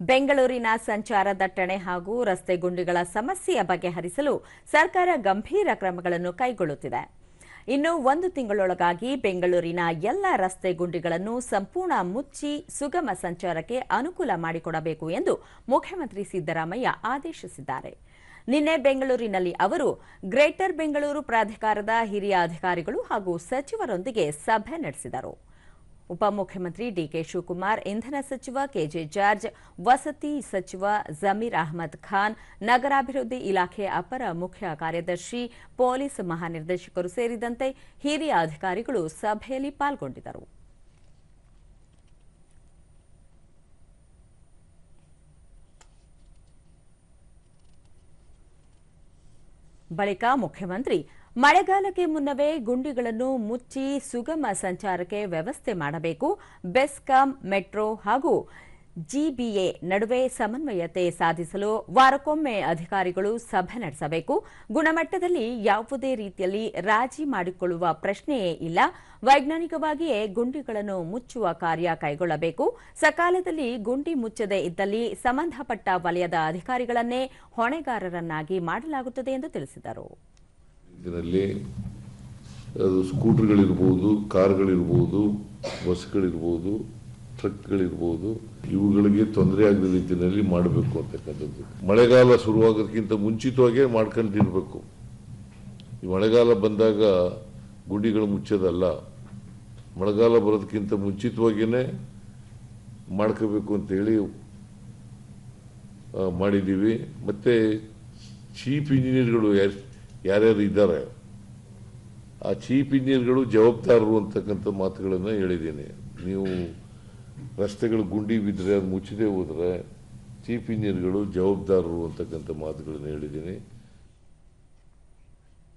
ಬೆಂಗಳೂರಿನ ಸಂಚಾರ ದಟ್ಟಣೆ ಹಾಗೂ ರಸ್ತೆ ಗುಂಡಿಗಳ ಸಮಸ್ಯೆಯ ಬಗೆಹರಿಸಲು ಸರ್ಕಾರ ಗಂಭೀರ ಕ್ರಮಗಳನ್ನು ಕೈಗೊಳ್ಳುತ್ತಿದೆ. ಇನ್ನು ಒಂದು ತಿಂಗಳೊಳಗಾಗಿ ಬೆಂಗಳೂರಿನ ಎಲ್ಲ ರಸ್ತೆ ಗುಂಡಿಗಳನ್ನು ಸಂಪೂರ್ಣ ಮುಚ್ಚಿ ಸುಗಮ ಸಂಚಾರಕ್ಕೆ ಅನುಕೂಲ ಮಾಡಿಕೊಡಬೇಕು ಎಂದು ಮುಖ್ಯಮಂತ್ರಿ ಸಿದ್ದರಾಮಯ್ಯ ಆದೇಶಿಸಿದ್ದಾರೆ. ನಿನ್ನೆ ಬೆಂಗಳೂರಿನಲ್ಲಿ ಅವರು ಗ್ರೇಟರ್ ಬೆಂಗಳೂರು ಪ್ರಾಧಿಕಾರದ ಹಿರಿಯ ಅಧಿಕಾರಿಗಳು ಹಾಗೂ ಸಚಿವರೊಂದಿಗೆ ಸಭೆ ನಡೆಸಿದರು. ಉಪಮುಖ್ಯಮಂತ್ರಿ ಡಿಕೆ ಶಿವಕುಮಾರ್ ಇಂಧನ ಸಚಿವ ಕೆಜೆ ಜಾರ್ಜ್ ವಸತಿ ಸಚಿವ ಜಮೀರ್ ಅಹಮದ್ ಖಾನ್ ನಗರಾಭಿವೃದ್ಧಿ ಇಲಾಖೆ ಅಪರ ಮುಖ್ಯ ಕಾರ್ಯದರ್ಶಿ ಪೊಲೀಸ್ ಮಹಾನಿರ್ದೇಶಕರು ಸೇರಿದಂತೆ ಹಿರಿಯ ಅಧಿಕಾರಿಗಳು ಸಭೆಯಲ್ಲಿ ಪಾಲ್ಗೊಂಡಿದ್ದರು ಬಳಿಕ ಮುಖ್ಯಮಂತ್ರಿ ಮಳೆಗಾಲಕ್ಕೆ ಮುನ್ನವೇ ಗುಂಡಿಗಳನ್ನು ಮುಚ್ಚಿ ಸುಗಮ ಸಂಚಾರಕ್ಕೆ ವ್ಯವಸ್ಥೆ ಮಾಡಬೇಕು. ಬೆಸ್ಕಾಂ, ಮೆಟ್ರೋ ಹಾಗೂ ಜಿಬಿಎ ನಡುವೆ ಸಮನ್ವಯತೆ ಸಾಧಿಸಲು ವಾರಕ್ಕೊಮ್ಮೆ ಅಧಿಕಾರಿಗಳು ಸಭೆ ನಡೆಸಬೇಕು. ಗುಣಮಟ್ಟದಲ್ಲಿ ಯಾವುದೇ ರೀತಿಯಲ್ಲಿ ರಾಜಿ ಮಾಡಿಕೊಳ್ಳುವ ಪ್ರಶ್ನೆಯೇ ಇಲ್ಲ. ವೈಜ್ಞಾನಿಕವಾಗಿಯೇ ಗುಂಡಿಗಳನ್ನು ಮುಚ್ಚುವ ಕಾರ್ಯ ಕೈಗೊಳ್ಳಬೇಕು. ಸಕಾಲದಲ್ಲಿ ಗುಂಡಿ ಮುಚ್ಚದೇ ಇದ್ದಲ್ಲಿ ಸಂಬಂಧಪಟ್ಟ ವಲಯದ ಅಧಿಕಾರಿಗಳನ್ನೇ ಹೊಣೆಗಾರರನ್ನಾಗಿ ಮಾಡಲಾಗುತ್ತದೆ ಎಂದು ತಿಳಿಸಿದರು. ಇದರಲ್ಲಿ ಅದು ಸ್ಕೂಟರ್ಗಳಿರ್ಬೋದು, ಕಾರ್ಗಳಿರ್ಬೋದು, ಬಸ್ಗಳಿರ್ಬೋದು, ಟ್ರಕ್ಗಳಿರ್ಬೋದು, ಇವುಗಳಿಗೆ ತೊಂದರೆ ಆಗದ ರೀತಿಯಲ್ಲಿ ಮಾಡಬೇಕು ಅಂತಕ್ಕಂಥದ್ದು. ಮಳೆಗಾಲ ಶುರುವಾಗೋದಕ್ಕಿಂತ ಮುಂಚಿತವಾಗೇ ಮಾಡ್ಕೊಂಡಿರಬೇಕು. ಈ ಮಳೆಗಾಲ ಬಂದಾಗ ಗುಂಡಿಗಳು ಮುಚ್ಚೋದಲ್ಲ. ಮಳೆಗಾಲ ಬರೋದಕ್ಕಿಂತ ಮುಂಚಿತವಾಗಿಯೇ ಮಾಡ್ಕೋಬೇಕು ಅಂತೇಳಿ ಮಾಡಿದ್ದೀವಿ. ಮತ್ತು ಚೀಫ್ ಇಂಜಿನಿಯರ್ಗಳು ಯಾರು ಯಾರ್ಯಾರು ಇದ್ದಾರೆ, ಆ ಚೀಫ್ ಇಂಜಿನಿಯರ್ಗಳು ಜವಾಬ್ದಾರರು ಅಂತಕ್ಕಂಥ ಮಾತುಗಳನ್ನು ಹೇಳಿದ್ದೀನಿ. ನೀವು ರಸ್ತೆಗಳು ಗುಂಡಿ ಬಿದ್ದರೆ ಅದು ಮುಚ್ಚದೆ ಹೋದರೆ, ಚೀಫ್ ಇಂಜಿನಿಯರ್ಗಳು ಜವಾಬ್ದಾರರು ಅಂತಕ್ಕಂಥ ಮಾತುಗಳನ್ನು ಹೇಳಿದ್ದೀನಿ.